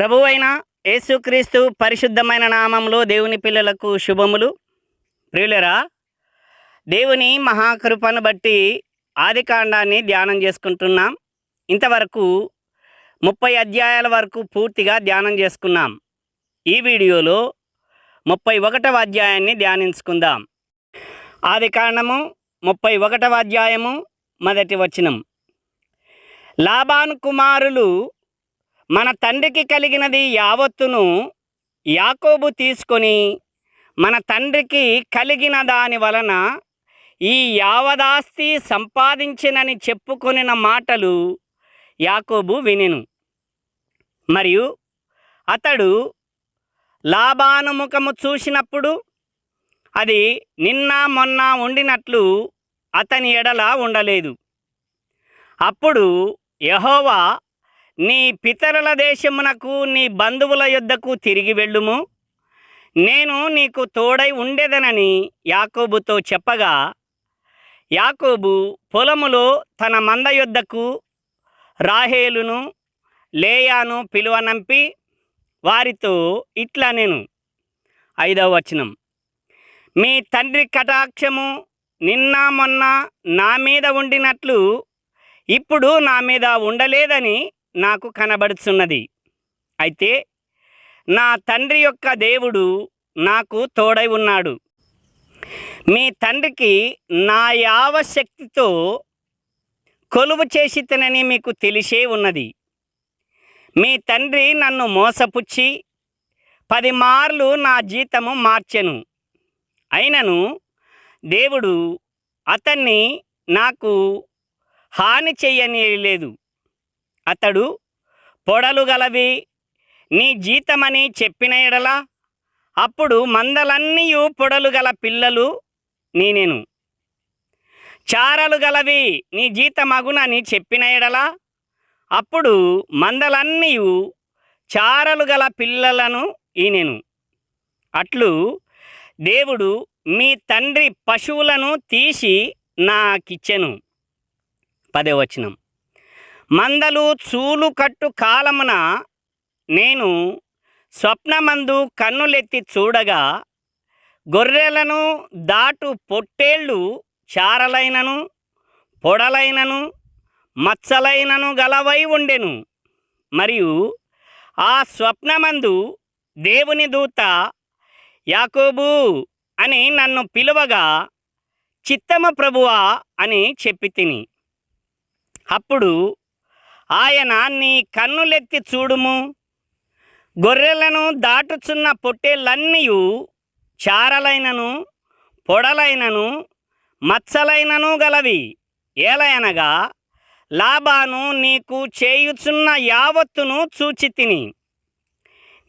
ప్రభువైన యేసుక్రీస్తు పరిశుద్ధమైన నామంలో దేవుని పిల్లలకు శుభములు. ప్రియులరా దేవుని మహాకృపను బట్టి ఆదికాండాన్ని ధ్యానం చేసుకుంటున్నాం. ఇంతవరకు ముప్పై అధ్యాయాల వరకు పూర్తిగా ధ్యానం చేసుకున్నాం. ఈ వీడియోలో ముప్పై ఒకటవ అధ్యాయాన్ని ధ్యానించుకుందాం. ఆదికాండము ముప్పై ఒకటవ అధ్యాయము మొదటి వచనం. లాబాను కుమారులు మన తండ్రికి కలిగినది యావత్తును యాకోబు తీసుకొని మన తండ్రికి కలిగిన దాని వలన ఈ యావదాస్తి సంపాదించినని చెప్పుకొనిన మాటలు యాకోబు వినెను. మరియు అతడు లాభానుముఖము చూసినప్పుడు అది నిన్న మొన్న ఉండినట్లు అతని ఎడల ఉండలేదు. అప్పుడు యహోవా నీ పితరుల దేశమునకు నీ బంధువుల యొద్దకు తిరిగి వెళ్ళుము. నేను నీకు తోడై ఉండేదనని యాకోబుతో చెప్పగా యాకోబు పొలములో తన మంద యొద్దకు రాహేలును లేయాను పిలువనంపి వారితో ఇట్లా నేను. ఐదవ వచనం. మీ తండ్రి కటాక్షము నిన్న మొన్న నా మీద ఉండినట్లు ఇప్పుడు నా మీద ఉండలేదని నాకు కనబడుచున్నది. అయితే నా తండ్రి యొక్క దేవుడు నాకు తోడై ఉన్నాడు. మీ తండ్రికి నా యావశక్తితో కొలువు చేసితనని మీకు తెలిసే ఉన్నది. మీ తండ్రి నన్ను మోసపుచ్చి పది మార్లు నా జీతము మార్చెను. అయినను దేవుడు అతన్ని నాకు హాని చెయ్యనీయలేదు అతడు పొడలు గలవి నీ జీతమని చెప్పిన ఎడలా అప్పుడు మందలన్నీ పొడలు గల పిల్లలు నేనేను. చారలు గలవి నీ జీతమగునని చెప్పిన ఎడలా అప్పుడు మందలన్నీ చారలు గల పిల్లలను ఈనెను. అట్లు దేవుడు మీ తండ్రి పశువులను తీసి నాకిచ్చెను. పదే వచనం మందలు చూలు కట్టు కాలమున నేను స్వప్నమందు కన్నులెత్తి చూడగా గొర్రెలను దాటు పొట్టేళ్ళు చారలైనను పొడలైనను మచ్చలైనను గలవై ఉండెను. మరియు ఆ స్వప్నమందు దేవుని దూత యాకోబు అని నన్ను పిలువగా చిత్తమ ప్రభువా అని చెప్పి తిని. అప్పుడు ఆయన నీ కన్నులెత్తి చూడుము. గొర్రెలను దాటుచున్న పొట్టేళ్ళన్నీ చారలైనను పొడలైనను మచ్చలైనను గలవి. ఏలయనగా లాభాను నీకు చేయుచున్న యావత్తును చూచి తిని.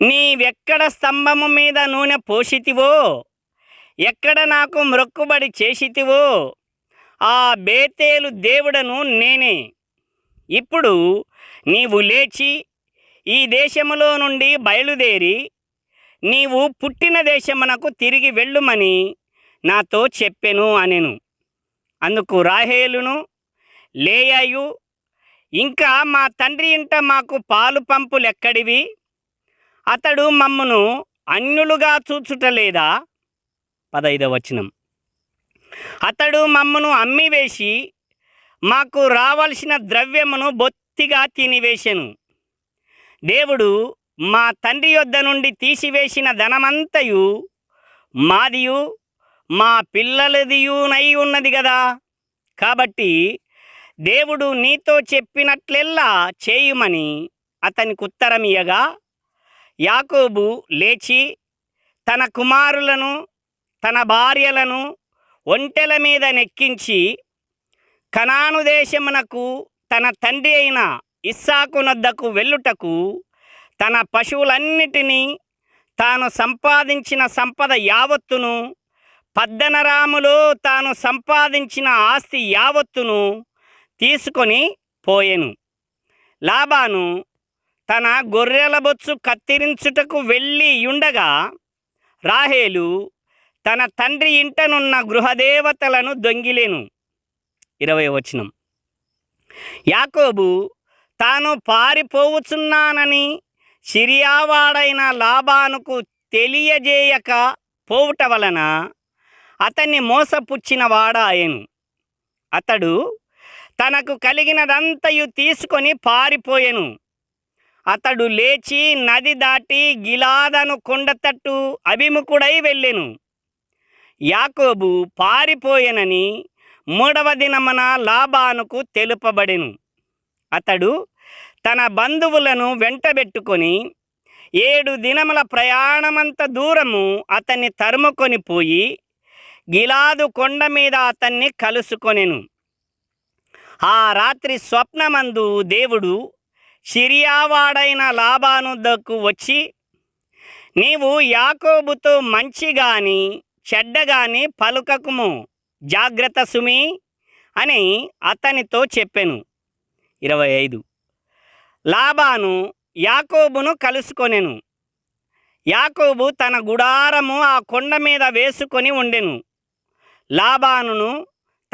నీవెక్కడ స్తంభము మీద నూనె పోషితివో ఎక్కడ నాకు మ్రొక్కుబడి చేసితివో? ఆ బేతేలు దేవుడను నేనే. ఇప్పుడు నీవు లేచి ఈ దేశములో నుండి బయలుదేరి నీవు పుట్టిన దేశమునకు తిరిగి వెళ్ళుమని నాతో చెప్పెను అనెను. అందుకు రాహేలును లేయాయు ఇంకా మా తండ్రి ఇంట మాకు పాలు పంపులెక్కడివి? అతడు మమ్మను అన్యులుగా చూచుటలేదా? పదైదవ వచనం. అతడు మమ్మను అమ్మివేసి మాకు రావలసిన ద్రవ్యమును బొత్తిగా తినివేశెను. దేవుడు మా తండ్రి యొద్ద నుండి తీసివేసిన ధనమంతయు మాదియు మా పిల్లలదియునై ఉన్నది కదా కాబట్టి దేవుడు నీతో చెప్పినట్లెల్లా చేయుమని అతనికి ఉత్తరమియగా యాకోబు లేచి తన కుమారులను తన భార్యలను ఒంటెల మీద నెక్కించి కనాను దేశమునకు తన తండ్రి అయిన ఇస్సాకునొద్దకు వెళ్ళుటకు తన పశువులన్నిటినీ తాను సంపాదించిన సంపద యావత్తును పద్దనరాములో తాను సంపాదించిన ఆస్తి యావత్తును తీసుకొని పోయెను. లాబాను తన గొర్రెల బొచ్చు కత్తిరించుటకు వెళ్ళి ఉండగా రాహేలు తన తండ్రి ఇంటనున్న గృహదేవతలను దొంగిలేను. ఇరవై వచనం. యాకోబు తాను పారిపోవుచున్నానని సిరియావాడైన లాభానుకు తెలియజేయక పోవుట వలన అతన్ని మోసపుచ్చిన వాడాయను అతడు తనకు కలిగినదంతయు తీసుకొని పారిపోయెను. అతడు లేచి నది దాటి గిలాదను కొండతట్టు అభిముఖుడై వెళ్ళెను. యాకోబు పారిపోయెనని మూడవ దినమున లాబానుకు తెలుపబడెను. అతడు తన బంధువులను వెంటబెట్టుకొని ఏడు దినముల ప్రయాణమంత దూరము అతన్ని తరుముకొని పోయి గిలాదు కొండ మీద అతన్ని కలుసుకొనెను. ఆ రాత్రి స్వప్నమందు దేవుడు సిరియావాడైన లాబానుద్దకు వచ్చి నీవు యాకోబుతో మంచిగాని చెడ్డగాని పలుకకుము. జాగ్రత్త సుమి అని అతనితో చెప్పెను. ఇరవై ఐదు. లాబాను యాకోబును కలుసుకొనెను. యాకోబు తన గుడారము ఆ కొండ మీద వేసుకొని ఉండెను. లాబానును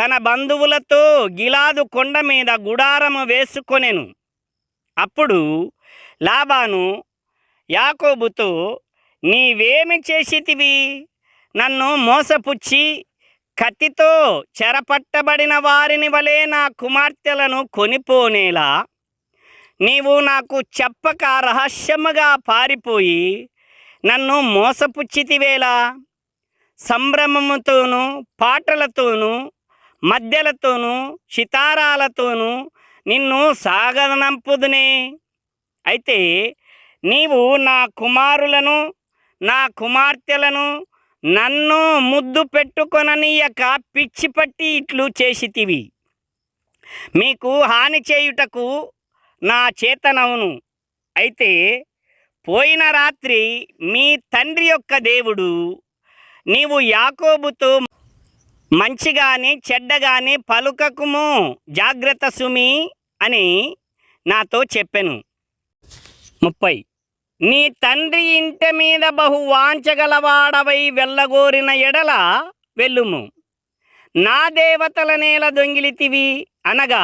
తన బంధువులతో గిలాదు కొండ మీద గుడారము వేసుకొనెను. అప్పుడు లాబాను యాకోబుతో నీవేమి చేసితివి? నన్ను మోసపుచ్చి కత్తితో చెరపట్టబడిన వారిని వలె నా కుమార్తెలను కొనిపోనేలా నీవు నాకు చెప్పక రహస్యముగా పారిపోయి నన్ను మోసపుచ్చితివేలా. సంభ్రమముతోనూ పాటలతోనూ మధ్యలతోనూ సితారాలతోనూ నిన్ను సాగనంపుదునే. అయితే నీవు నా కుమారులను నా కుమార్తెలను నన్ను ముద్దు పెట్టుకొననీయక పిచ్చి పట్టి ఇట్లు చేసితివి. మీకు హాని చేయుటకు నా చేతనవును. అయితే పోయిన రాత్రి మీ తండ్రి యొక్క దేవుడు నీవు యాకోబుతో మంచిగాని చెడ్డగాని పలుకకుము జాగ్రత్త సుమి అని నాతో చెప్పెను. ముప్పై నీ తండ్రి ఇంటి మీద బహు వాంచగలవాడవై వెళ్ళగోరిన ఎడల వెళ్ళుము. నా దేవతల నేల దొంగిలితివి అనగా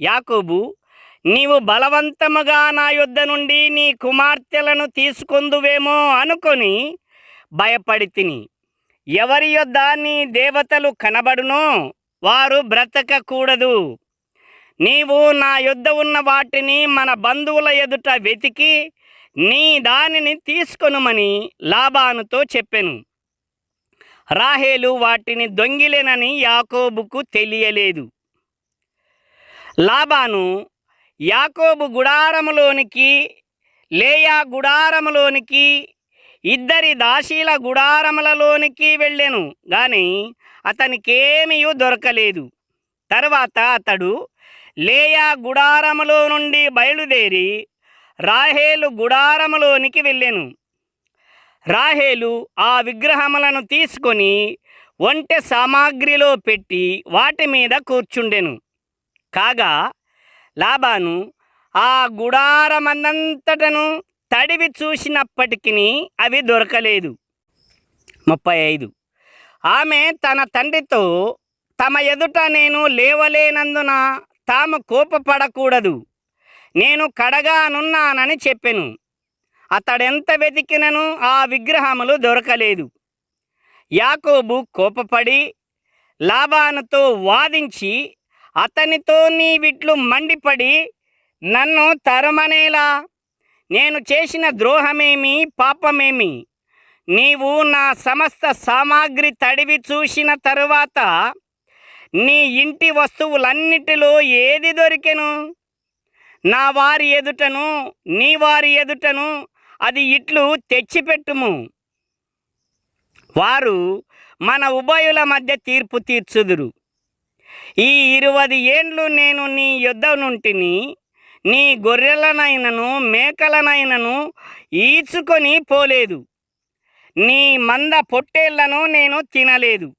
యాకోబు నీవు బలవంతముగా నా యొద్ద నుండి నీ కుమార్తెలను తీసుకొందువేమో అనుకొని భయపడి తిని. ఎవరి యొద్ద నీ దేవతలు కనబడునో వారు బ్రతకకూడదు. నీవు నా యొద్ద ఉన్న వాటిని మన బంధువుల ఎదుట వెతికి నీ దానిని తీసుకొనుమని లాబానుతో చెప్పెను. రాహేలు వాటిని దొంగిలెనని యాకోబుకు తెలియలేదు. లాబాను యాకోబు గుడారములోనికి లేయా గుడారములోనికి ఇద్దరి దాసీల గుడారములలోనికి వెళ్ళెను గాని అతనికేమీ దొరకలేదు. తర్వాత అతడు లేయా గుడారములో నుండి బయలుదేరి రాహేలు గుడారములోనికి వెళ్ళెను. రాహేలు ఆ విగ్రహములను తీసుకొని ఒంటె సామాగ్రిలో పెట్టి వాటి మీద కూర్చుండెను. కాగా లాబాను ఆ గుడారమందంతటను తడివి చూసినప్పటికీ అవి దొరకలేదు. ముప్పై ఐదు. ఆమె తన తండ్రితో తమ ఎదుట నేను లేవలేనందున తాము కోపపడకూడదు. నేను కడగానున్నానని చెప్పెను. అతడెంత వెతికినను ఆ విగ్రహములు దొరకలేదు. యాకోబు కోపపడి లాభానుతో వాదించి అతనితో నీ విట్లు మండిపడి నన్ను తరమనేలా? నేను చేసిన ద్రోహమేమి? పాపమేమి? నీవు నా సమస్త సామాగ్రి తడివి చూసిన తరువాత నీ ఇంటి వస్తువులన్నిటిలో ఏది దొరికెను? నా వారి ఎదుటను నీ వారి ఎదుటను అది ఇట్లు తెచ్చిపెట్టుము. వారు మన ఉభయుల మధ్య తీర్పు తీర్చుదురు. ఈ ఇరువది ఏండ్లు నేను నీ యుద్ధ నుంటిని నీ గొర్రెలనైనను మేకలనైనను ఈచుకొని పోలేదు. నీ మంద పొట్టేళ్ళను నేను తినలేదు.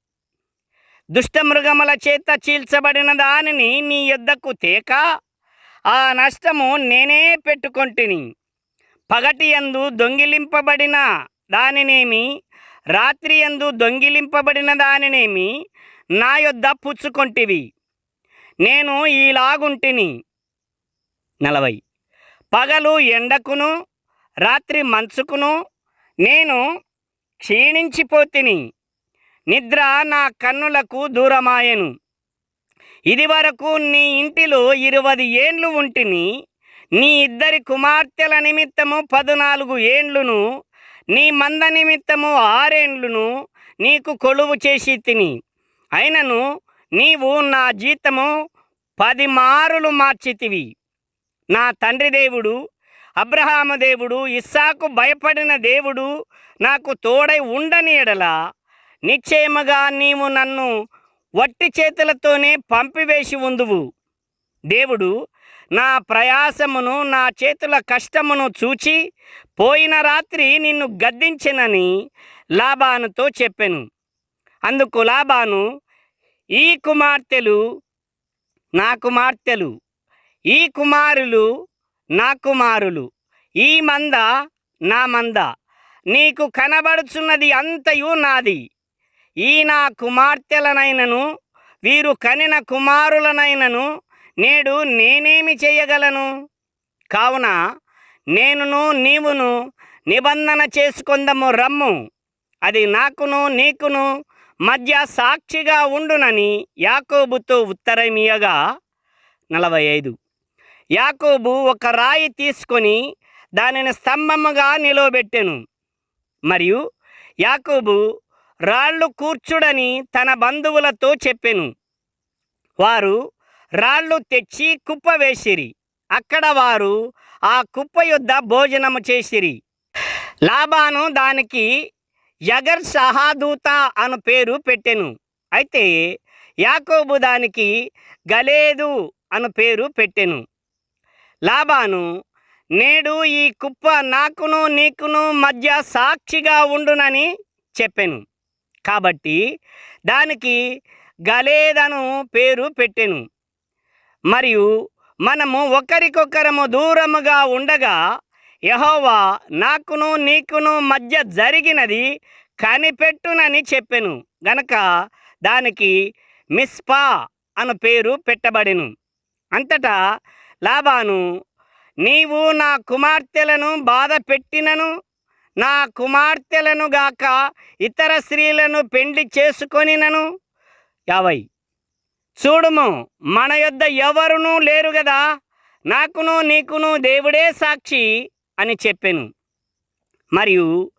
దుష్టమృగముల చేత చీల్చబడిన దానిని నీ యొద్దకు తేక ఆ నష్టము నేనే పెట్టుకొంటిని. పగటి యందు దొంగిలింపబడిన దానినేమి? రాత్రియందు దొంగిలింపబడిన దానినేమి? నా యొద్ద పుచ్చుకొంటివి. నేను ఈలాగుంటిని. నలభై. పగలు ఎండకును రాత్రి మంచుకును నేను క్షీణించిపోతిని. నిద్ర నా కన్నులకు దూరమాయెను. ఇదివరకు నీ ఇంటిలో ఇరవది ఏండ్లు ఉంటిని నీ ఇద్దరి కుమార్తెల నిమిత్తము పదునాలుగు ఏండ్లును నీ మంద నిమిత్తము ఆరేండ్లును నీకు కొలువు చేసి తిని. అయినను నీవు నా జీతము పది మారులు మార్చితివి. నా తండ్రి దేవుడు అబ్రహాము దేవుడు ఇస్సాకు భయపడిన దేవుడు నాకు తోడై ఉండని ఎడల నిశ్చయముగా నీవు నన్ను వట్టి చేతులతోనే పంపివేసి ఉందువు. దేవుడు నా ప్రయాసమును నా చేతుల కష్టమును చూచి పోయిన రాత్రి నిన్ను గద్దించెనని లాబానుతో చెప్పెను. అందుకు లాబాను ఈ కుమార్తెలు నా కుమార్తెలు ఈ కుమారులు నా కుమారులు ఈ మంద నా మంద. నీకు కనబడుచున్నది అంతయు నాది. ఈ నా కుమార్తెలనైనను వీరు కనిన కుమారులనైనను నేడు నేనేమి చేయగలను? కావున నేనును నీవును నిబంధన చేసుకుందము రమ్ము. అది నాకును నీకును మధ్య సాక్షిగా ఉండునని యాకోబుతో ఉత్తరమియగా నలభై ఐదు యాకోబు ఒక రాయి తీసుకొని దానిని స్తంభముగా నిలవబెట్టెను. మరియు యాకోబు రాళ్ళు కూర్చుడని తన బంధువులతో చెప్పెను. వారు రాళ్ళు తెచ్చి కుప్ప వేసిరి. అక్కడ వారు ఆ కుప్ప యొద్ద భోజనము చేసిరి. లాబాను దానికి యగర్ సహాదూత అను పేరు పెట్టెను. అయితే యాకోబు దానికి గలేదు అను పేరు పెట్టెను. లాబాను నేడు ఈ కుప్ప నాకును నీకును మధ్య సాక్షిగా ఉండునని చెప్పెను. కాబట్టి దానికి గలేదను పేరు పెట్టెను. మరియు మనము ఒకరికొకరము దూరముగా ఉండగా యహోవా నాకును నీకును మధ్య జరిగినది కనిపెట్టునని చెప్పెను. గనక దానికి మిస్పా అను పేరు పెట్టబడెను. అంతటా లాబాను నీవు నా కుమార్తెలను బాధ పెట్టినను నా కుమార్తెలను గాక ఇతర స్త్రీలను పెండ్లి చేసుకొనినను? యావై. చూడుము మన యొద్ద ఎవరునూ లేరు గదా నాకును నీకును దేవుడే సాక్షి అని చెప్పాను. మరియు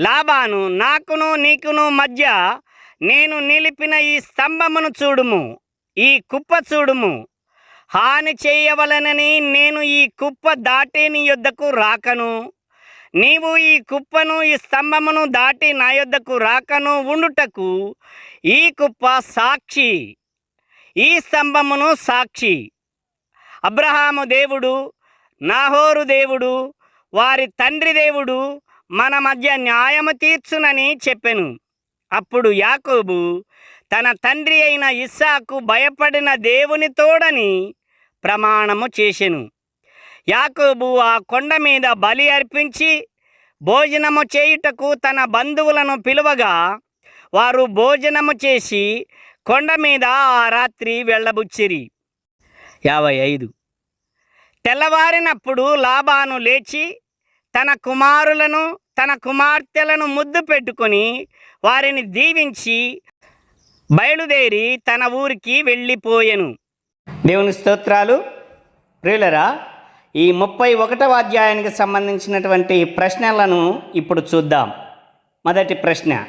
లాభాను నాకును నీకును మధ్య నేను నిలిపిన ఈ స్తంభమును చూడుము ఈ కుప్ప చూడుము. హాని చేయవలనని నేను ఈ కుప్ప దాటే నీ యొద్దకు రాకను. నీవు ఈ కుప్పను ఈ స్తంభమును దాటి నా యొద్దకు రాకను ఉండుటకు ఈ కుప్ప సాక్షి. ఈ స్తంభమును సాక్షి. అబ్రహాము దేవుడు నాహోరు దేవుడు వారి తండ్రి దేవుడు మన మధ్య న్యాయము తీర్చునని చెప్పెను. అప్పుడు యాకోబు తన తండ్రి అయిన ఇస్సాకు భయపడిన దేవుని తోడని ప్రమాణము చేసెను. యాకోబు ఆ కొండ మీద బలి అర్పించి భోజనము చేయుటకు తన బంధువులను పిలువగా వారు భోజనము చేసి కొండ మీద ఆ రాత్రి వెళ్ళబుచ్చిరి. యాభై ఐదు. తెల్లవారినప్పుడు లాభాను లేచి తన కుమారులను తన కుమార్తెలను ముద్దు పెట్టుకొని వారిని దీవించి బయలుదేరి తన ఊరికి వెళ్ళిపోయెను. దేవుని స్తోత్రాలు. ప్రియులరా ఈ ముప్పై ఒకటవ అధ్యాయానికి సంబంధించినటువంటి ప్రశ్నలను ఇప్పుడు చూద్దాం. మొదటి ప్రశ్న.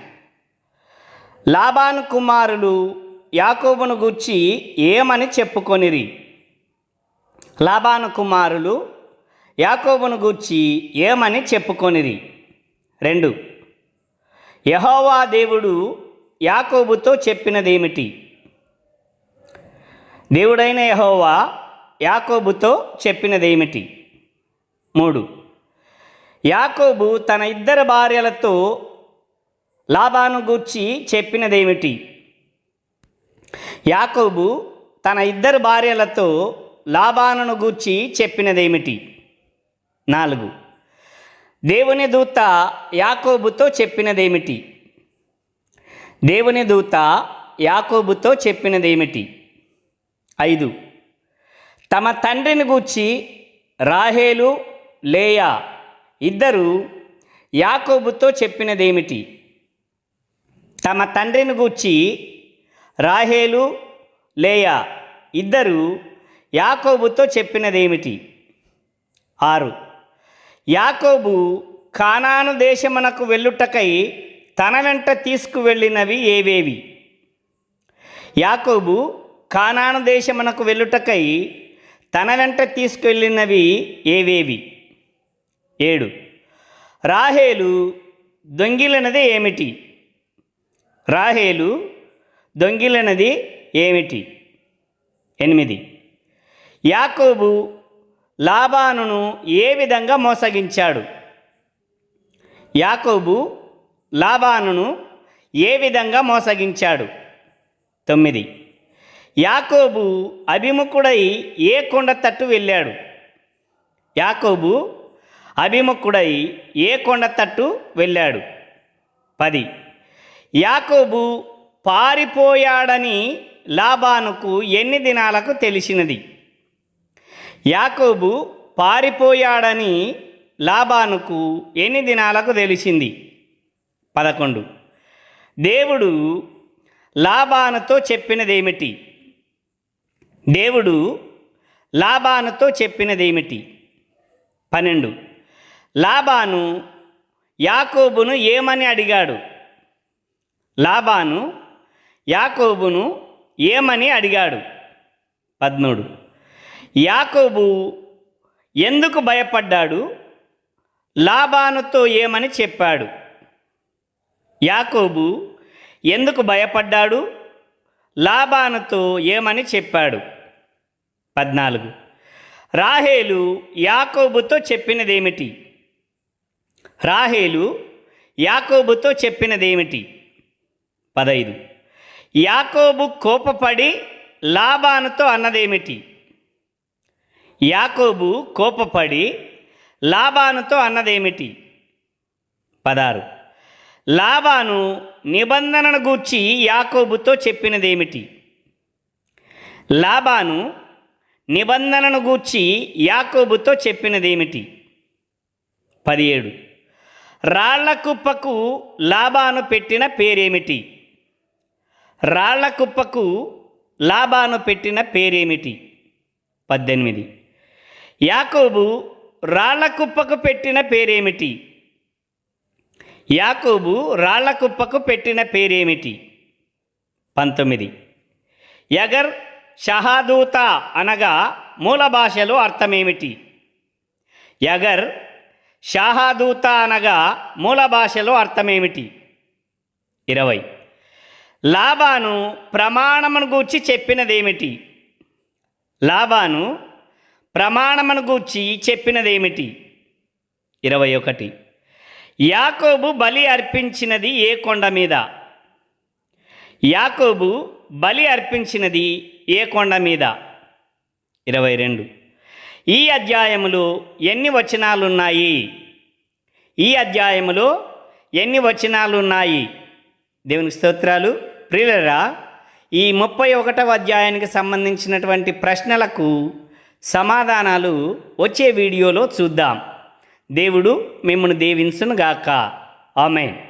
లాబాను కుమారులు యాకోబును గూర్చి ఏమని చెప్పుకొనిరి? లాబాను కుమారులు యాకోబును గూర్చి ఏమని చెప్పుకొనిరి? రెండు. యహోవా దేవుడు యాకోబుతో చెప్పినదేమిటి? దేవుడైన యహోవా యాకోబుతో చెప్పినదేమిటి? మూడు. యాకోబు తన ఇద్దరు భార్యలతో లాభాను గూర్చి చెప్పినదేమిటి? యాకోబు తన ఇద్దరు భార్యలతో లాభాను గూర్చి చెప్పినదేమిటి? నాలుగు. దేవుని దూత యాకోబుతో చెప్పినదేమిటి? దేవుని దూత యాకోబుతో చెప్పినదేమిటి? ఐదు. తమ తండ్రిని గూర్చి రాహేలు లేయా ఇద్దరు యాకోబుతో చెప్పినదేమిటి? తమ తండ్రిని గూర్చి రాహేలు లేయా ఇద్దరు యాకోబుతో చెప్పినదేమిటి? ఆరు. యాకోబు కానాను దేశమునకు వెళ్ళుటకై తన వెంట తీసుకువెళ్ళినవి ఏవేవి? యాకోబు కానాను దేశమునకు వెళ్ళుటకై తన వెంట తీసుకెళ్ళినవి ఏవేవి? ఏడు. రాహేలు దొంగిలినది ఏమిటి? రాహేలు దొంగిలినది ఏమిటి? ఎనిమిది. యాకోబు లాబానును ఏ విధంగా మోసగించాడు? యాకోబు లాబానును ఏ విధంగా మోసగించాడు? తొమ్మిది. యాకోబు అభిముఖుడై ఏ కొండ తట్టు వెళ్ళాడు? యాకోబు అభిముఖుడై ఏ కొండ తట్టు వెళ్ళాడు? పది. యాకోబు పారిపోయాడని లాబానుకు ఎన్ని దినాలకు తెలిసినది? యాకోబు పారిపోయాడని లాబానుకు ఎన్ని దినాలకు తెలిసింది? పదకొండు. దేవుడు లాబానుతో చెప్పినదేమిటి? దేవుడు లాబానుతో చెప్పినదేమిటి? పన్నెండు. లాబాను యాకోబును ఏమని అడిగాడు? లాబాను యాకోబును ఏమని అడిగాడు? పద్మూడు. యాకోబు ఎందుకు భయపడ్డాడు? లాబానుతో ఏమని చెప్పాడు? యాకోబు ఎందుకు భయపడ్డాడు? లాబానుతో ఏమని చెప్పాడు? పద్నాలుగు. రాహేలు యాకోబుతో చెప్పినదేమిటి? రాహేలు యాకోబుతో చెప్పినదేమిటి? పదైదు. యాకోబు కోపపడి లాబానుతో అన్నదేమిటి? యాకోబు కోపపడి లాబానుతో అన్నదేమిటి? పదారు లాబాను నిబంధనను గూర్చి యాకోబుతో చెప్పినదేమిటి? లాబాను నిబంధనను గూర్చి యాకోబుతో చెప్పినదేమిటి? పదిహేడు. రాళ్ళ కుప్పకు పెట్టిన పేరేమిటి? రాళ్ళ కుప్పకు పెట్టిన పేరేమిటి? పద్దెనిమిది. యాకోబు రాళ్ళ కుప్పకు పెట్టిన పేరేమిటి? యాకోబు రాళ్ళ కుప్పకు పెట్టిన పేరేమిటి? పంతొమ్మిది. యగర్ షహాదూత అనగా మూల భాషలో అర్థమేమిటి? యగర్ షహాదూత అనగా మూల భాషలో అర్థమేమిటి? ఇరవై. లాబాను ప్రమాణమును గూర్చి చెప్పినదేమిటి? లాబాను ప్రమాణమును గూర్చి చెప్పినదేమిటి? ఇరవై ఒకటి. యాకోబు బలి అర్పించినది ఏ కొండ మీద? యాకోబు బలి అర్పించినది ఏ కొండ మీద? ఇరవై రెండు. ఈ అధ్యాయములో ఎన్ని వచనాలున్నాయి? ఈ అధ్యాయములో ఎన్ని వచనాలున్నాయి? దేవుని స్తోత్రాలు. ప్రియులరా ఈ ముప్పై ఒకటవ అధ్యాయానికి సంబంధించినటువంటి ప్రశ్నలకు సమాధానాలు వచ్చే వీడియోలో చూద్దాం. దేవుడు మిమ్మల్ని దీవించునుగాక. ఆమె